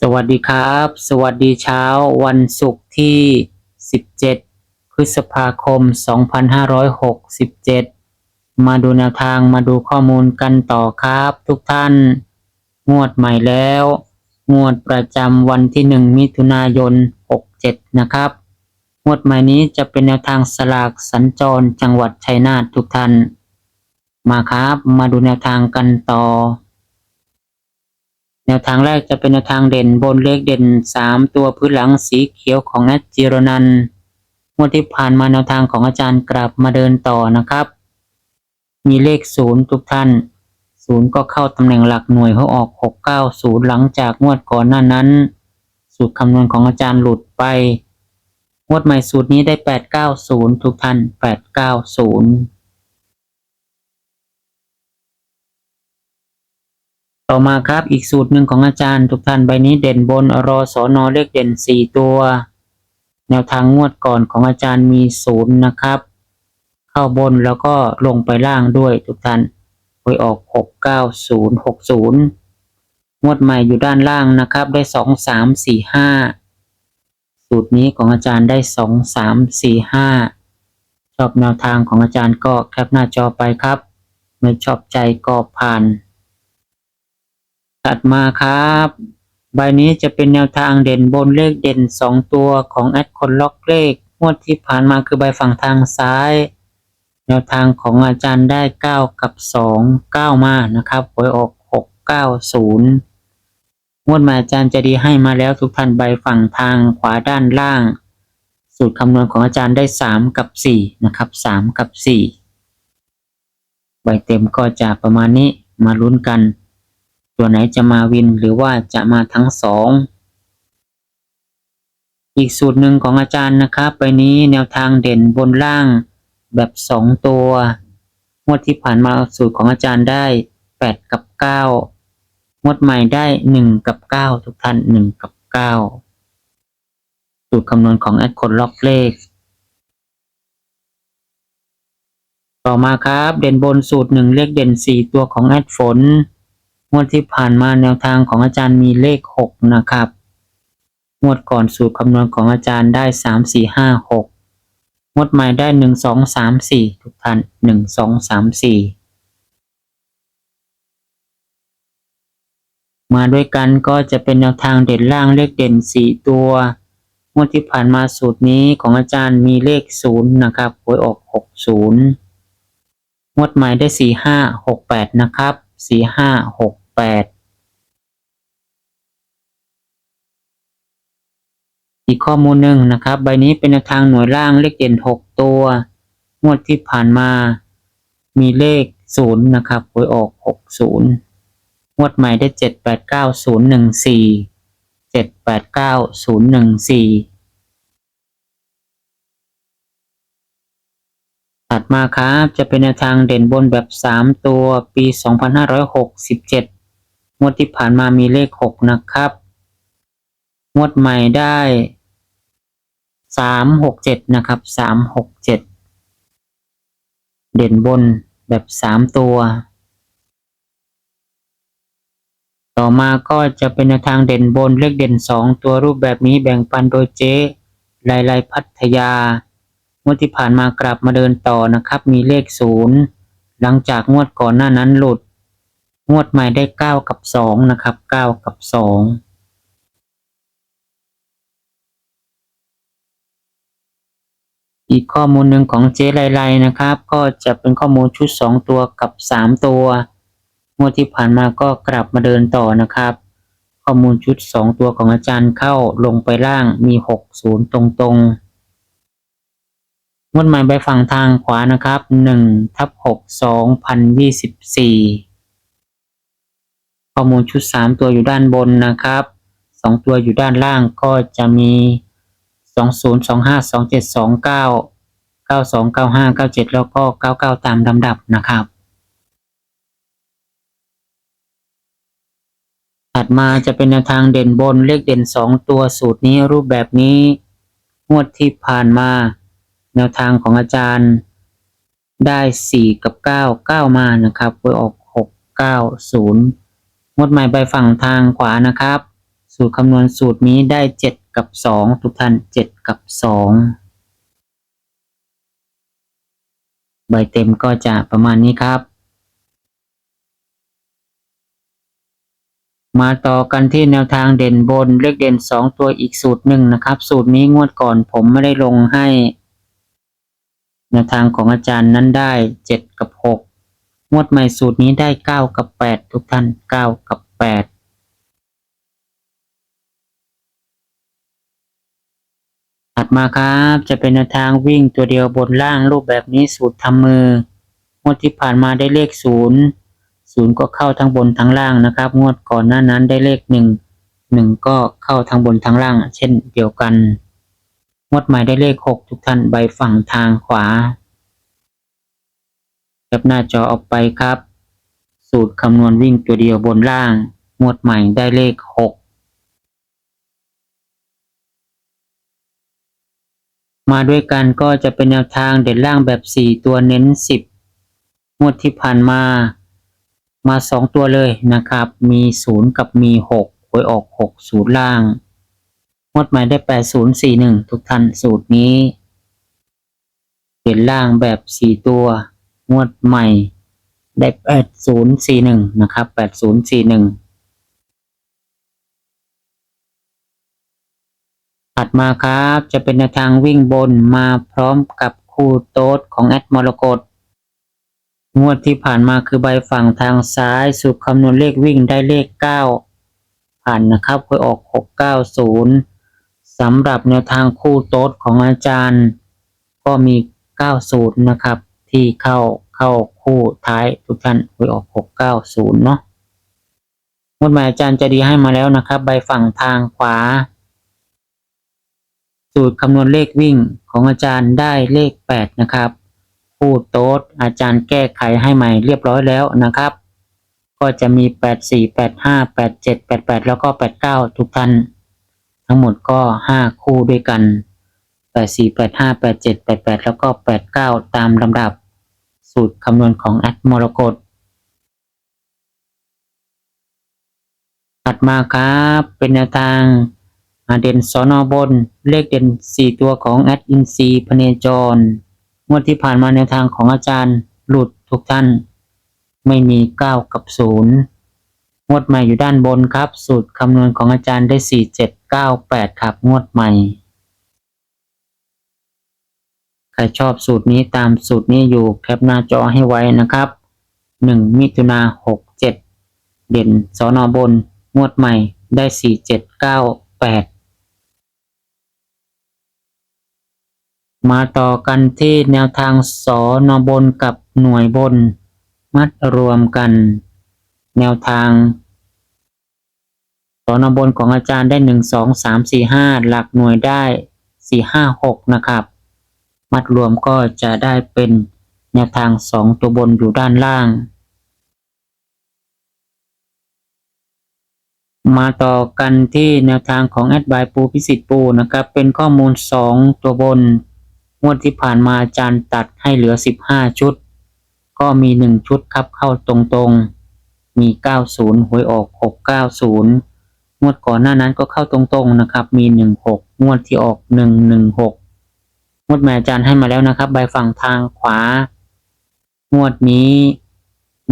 สวัสดีครับ สวัสดีเช้าวันศุกร์ที่ 17 พฤษภาคม 2567 มาดูแนวทางมาดูข้อมูลกันต่อครับ ทุกท่าน งวดใหม่แล้ว งวดประจำวันที่ 1 มิถุนายน 67 นะครับ งวดใหม่นี้จะเป็นแนวทางสลากสัญจรจังหวัดชัยนาททุกท่าน มาครับ มาดูแนวทางกันต่อ แนวทางแรกจะเป็นแนวทางเด่นบนเลขเด่น 3 ตัวพื้นหลังสีเขียวของแอดจิรนันงวดที่ผ่านมาแนวทางของอาจารย์กลับมาเดินต่อนะครับ มีเลข 0 ทุกท่าน 0 ก็เข้าตำแหน่งหลักหน่วยเขาออก 690 หลังจากงวดก่อนหน้านั้น สูตรคำนวณของอาจารย์หลุดไป งวดใหม่สูตรนี้ได้ 890 ทุกท่าน 890 ต่อมาครับอีกสูตรหนึ่งของอาจารย์ทุกท่านใบนี้เด่นบนรอสอนอเลขเด่นสี่ตัว แนวทางงวดก่อนของอาจารย์มีศูนย์นะครับ เข้าบนแล้วก็ลงไปล่างด้วยทุกท่านหวยออกหกเก้าศูนย์หกศูนย์งวดใหม่อยู่ด้านล่างนะครับ ได้สองสามสี่ห้าสูตรนี้ของอาจารย์ได้สองสามสี่ห้าชอบแนวทางของอาจารย์ก็แคปหน้าจอไปครับ ไม่ชอบใจก็ผ่าน ถัดมาครับ ใบนี้จะเป็นแนวทางเด่นบนเลขเด่นสองตัวของแอดคนล็อกเลขงวดที่ผ่านมาคือใบฝั่งทางซ้าย แนวทางของอาจารย์ได้เก้ากับสองเก้ามานะครับหวยออกหกเก้าศูนย์งวดมาอาจารย์จะดีให้มาแล้วทุกท่านใบฝั่งทางขวาด้านล่าง สูตรคำนวณของอาจารย์ได้สามกับสี่นะครับสามกับสี่ใบเต็มก็จะประมาณนี้มาลุ้นกัน ตัวไหนจะมาวินหรือว่าจะมาทั้งสองอีกสูตรหนึ่งของอาจารย์นะครับไปนี้แนวทางเด่นบนล่างแบบสองตัวงวดที่ผ่านมาสูตรของอาจารย์ได้แปดกับเก้างวดใหม่ได้หนึ่งกับเก้าทุกท่านหนึ่งกับเก้าสูตรคำนวณของแอดคนล็อกเลข ต่อมาครับเด่นบนสูตรหนึ่งเลขเด่นสี่ตัวของแอดฝน งวดที่ผ่านมาแนวทางของอาจารย์มีเลขหกนะครับ งวดก่อนสูตรคำนวณของอาจารย์ได้สามสี่ห้าหกงวดใหม่ได้หนึ่งสองสามสี่ทุกท่านหนึ่งสองสามสี่มาด้วยกันก็จะเป็นแนวทางเด่นล่างเลขเด่นสี่ตัว งวดที่ผ่านมาสูตรนี้ของอาจารย์มีเลขศูนย์นะครับหวยออกหกศูนย์งวดใหม่ได้สี่ห้าหกแปดนะครับ สี่ห้าหกแปดอีกข้อมูลหนึ่งนะครับ ใบนี้เป็นแนวทางหน่วยล่างเลขเด่นหกตัวงวดที่ผ่านมา มีเลขศูนย์นะครับหวยออกหกศูนย์งวดใหม่ได้เจ็ดแปดเก้าศูนย์หนึ่งสี่เจ็ดแปดเก้าศูนย์หนึ่งสี่ ถัดมาครับ จะเป็นแนวทางเด่นบนแบบ 3 ตัวปี 2567 งวดที่ผ่านมามีเลข 6 นะครับ งวดใหม่ได้ 367 นะครับ 367 เด่นบนแบบ 3 ตัว ต่อมาก็จะเป็นแนวทางเด่นบนเลขเด่น 2 ตัวรูปแบบนี้แบ่งปันโดยเจ๊ไลไลพัทยา งวดที่ผ่านมากลับมาเดินต่อนะครับ มีเลขศูนย์หลังจากงวดก่อนหน้านั้นหลุด งวดใหม่ได้เก้ากับสองนะครับเก้ากับสองอีกข้อมูลหนึ่งของเจ๊ไลไลนะครับ ก็จะเป็นข้อมูลชุดสองตัวกับสามตัวงวดที่ผ่านมาก็กลับมาเดินต่อนะครับ ข้อมูลชุดสองตัวของอาจารย์เข้าลงไปล่างมีหกศูนย์ตรงๆ งวดใหม่ใบฝั่งทางขวานะครับหนึ่งทับหกสองพันยี่สิบสี่ข้อมูลชุดสามตัวอยู่ด้านบนนะครับองตัวอยู่ด้านล่างก็จะมีสองศูนย์สองห้าสองเจ็ดสองเก้าเก้าสองเก้าห้าเก้าเจ็ดแล้วก็เก้าเก้าตามลำดับนะครับ ถัดมาจะเป็นแนวทางเด่นบนเลขเด่นสองตัวสูตรนี้รูปแบบนี้ งวดที่ผ่านมา แนวทางของอาจารย์ได้สี่กับเก้าเก้ามานะครับไปออกหกเก้าศูนย์งดหม่ใบฝั่งทางขวานะครับ สูตรคำนวณสูตรนี้ได้เจ็ดกับสองทุกท่านเจ็ดกับสองใบเต็มก็จะประมาณนี้ครับ มาต่อกันที่แนวทางเด่นบนเลขเด่นสองตัวอีกสูตรหนึ่งนะครับ สูตรนี้งวดก่อนผมไม่ได้ลงให้ นวทางของอาจารย์นั้นได้เจ็ดกับหกงวดใหม่สูตรนี้ได้เก้ากับแปดทุกท่านเก้ากับแปดถัดมาครับจะเป็นแนวทางวิ่งตัวเดียวบนล่างรูปแบบนี้สูตรทำมืองวดที่ผ่านมาได้เลขศูนย์ศูนย์ก็เข้าทั้งบนทั้งล่างนะครับ งวดก่อนหน้านั้นได้เลขหนึ่งหนึ่งก็เข้าทั้งบนทั้งล่าง เช่นเดียวกัน งวดหม่ได้เลขหกทุกท่านใบฝั่งทางขวาแคปหน้าจอออกไปครับ สูตรคำนวณวิ่งตัวเดียวบนล่าง งวดใหม่ได้เลขหกมาด้วยกันก็จะเป็นแนวทางเด่นล่างแบบสี่ตัวเน้นสิบงวดที่ผ่านมา มาสองตัวเลยนะครับ มีศูนย์กับมีหกหวยออกหกศูนย์ล่าง งวดใหม่ได้แปดศูนย์สี่หนึ่งทุกท่านสูตรนี้เป็นล่างแบบสี่ตัว งวดใหม่ได้แปดศูนย์สี่หนึ่งนะครับแปดศูนย์สี่หนึ่งถัดมาครับจะเป็นแนทางวิ่งบนมาพร้อมกับคู่โต๊ดของแอดมรกตงวดที่ผ่านมาคือใบฝั่งทางซ้ายสูตรคำนวณเลขวิ่งได้เลข 9 ผ่านนะครับไปออก 690 สำหรับแนวทางคู่โต๊ดของอาจารย์ ก็มี 90 นะครับ ที่เข้าเข้าคู่ท้ายทุกท่านไปออก 690 เนาะงวดใหม่อาจารย์จะดีให้มาแล้วนะครับ ใบฝั่งทางขวา สูตรคำนวณเลขวิ่งของอาจารย์ได้เลข 8 นะครับผู้โต๊ดอาจารย์แก้ไขให้ใหม่เรียบร้อยแล้วนะครับ ก็จะมี 84 85 87 88 แล้วก็ 89 ทุกท่าน ทั้งหมดก็ 5 คู่ด้วยกัน 84 85 87 88 แล้วก็ 89 ตามลำดับ สูตรคำนวณของแอดมรกตถัดมาครับเป็นแนวทางเด่นสอนอบน เลขเด่น 4 ตัวของแอดอินซีพเนจร งวดที่ผ่านมาแนวทางของอาจารย์หลุดทุกท่าน ไม่มี 9 กับ 0 งวดใหม่อยู่ด้านบนครับ สูตรคำนวณของอาจารย์ได้ 4 7 9 8ครับงวดใหม่ ใครชอบสูตรนี้ตามสูตรนี้อยู่แคปหน้าจอให้ไว้นะครับ1มิถุนา67เจ็ดเด่นสอนอบน งวดใหม่ได้4 7 9 8มาต่อกันที่แนวทางสอนอบนกับหน่วยบน มัดรวมกัน แนวทาง สอนบนของอาจารย์ได้หนึ่งสองสามสี่ห้าหลักหน่วยได้สี่ห้าหกนะครับ มัดรวมก็จะได้เป็นแนวทางสองตัวบนอยู่ด้านล่าง มาต่อกันที่แนวทางของแอดบายปูพิสิทธิ์ปูนะครับ เป็นข้อมูลสองตัวบน งวดที่ผ่านมาอาจารย์ตัดให้เหลือสิบห้าชุด ก็มีหนึ่งชุดครับเข้าตรงๆ มีเก้าศูนย์หวยออกหกเก้าศูนย์ งวดก่อนหน้านั้นก็เข้าตรงๆนะครับ มีหนึ่งหกงวดที่ออกหนึ่งหนึ่งหกงวดแม่อาจารย์ให้มาแล้วนะครับ ใบฝั่งทางขวา งวดนี้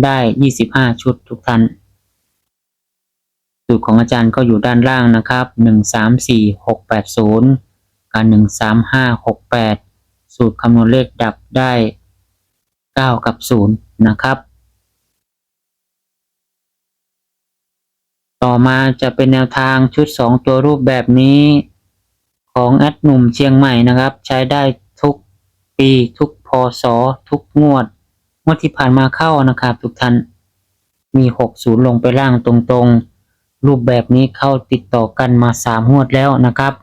ได้ยี่สิบห้าชุดทุกท่านสูตรของอาจารย์ก็อยู่ด้านล่างนะครับหนึ่งสามสี่หกแปดศูนย์กับหนึ่งสามห้าหกแปดสูตรคำนวณเลขดับได้เก้ากับศูนย์นะครับ ต่อมาจะเป็นแนวทางชุดสองตัวรูปแบบนี้ ของแอดหนุ่มเชียงใหม่นะครับ ใช้ได้ทุกปีทุกพศทุกงวดงวดที่ผ่านมาเข้านะครับทุกท่านมีหกศูนย์ลงไปล่างตรงๆ รูปแบบนี้เข้าติดต่อกันมาสามงวดแล้วนะครับ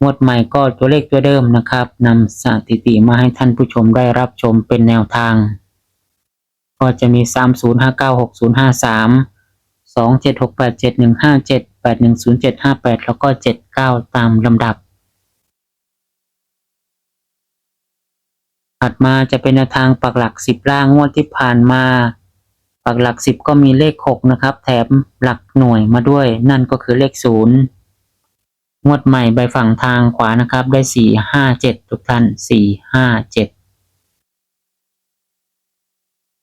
งวดใหม่ก็ตัวเลขตัวเดิมนะครับนำสถิติมาให้ท่านผู้ชมได้รับชมเป็นแนวทาง ก็จะมี 3 0 5 9 6 0 5 3 2 7 6 8 7 1 5 7 8 1 0 7 5 8แล้วก็79ตามลำดับ ถัดมาจะเป็นทางปักหลัก10ล่างงวดที่ผ่านมา ปักหลัก10ก็มีเลข6นะครับ แถมหลักหน่วยมาด้วย นั่นก็คือเลข0งวดใหม่ใบฝั่งทางขวานะครับ ได้4 5 7ทุกท่าน4 5 7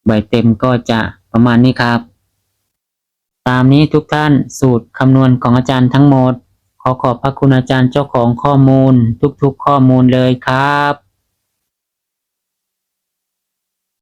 ใบเต็มก็จะประมาณนี้ครับ ตามนี้ทุกท่านสูตรคำนวณของอาจารย์ทั้งหมด ขอขอบพระคุณอาจารย์เจ้าของข้อมูล ทุกๆข้อมูลเลยครับ